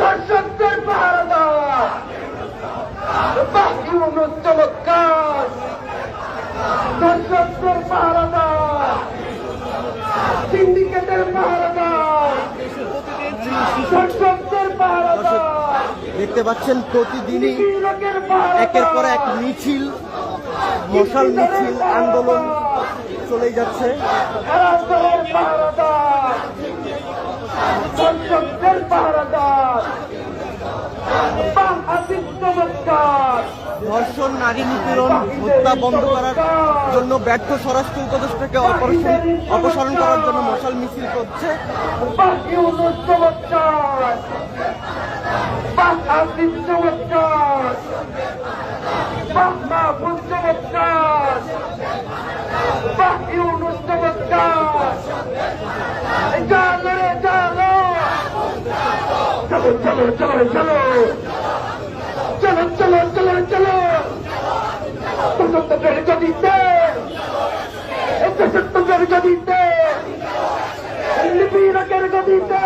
দর্শকদের পাহারাদার বাকি চমৎকার দর্শকদের পাহারাদার সিন্ডিকেটের পাহারাদার দর্শকদের দেখতে পাচ্ছেন প্রতিদিনই একের পর এক মিছিল, মশাল মিছিল, আন্দোলন। চলে যাচ্ছে। ধর্ষণ, নারী নিপীড়ন, হত্যা বন্ধ করার জন্য ব্যর্থ স্বরাষ্ট্র উপদেষ্টাকে অপসারণ অপসারণ করার জন্য মশাল মিছিল করছে। চমৎকার জানো রে জানো চলো চলো চলো চলো চলো চলো চলো চলো প্রশাসনের গদিতে প্রশাসনের গদিতে লিপিরকের গদিতে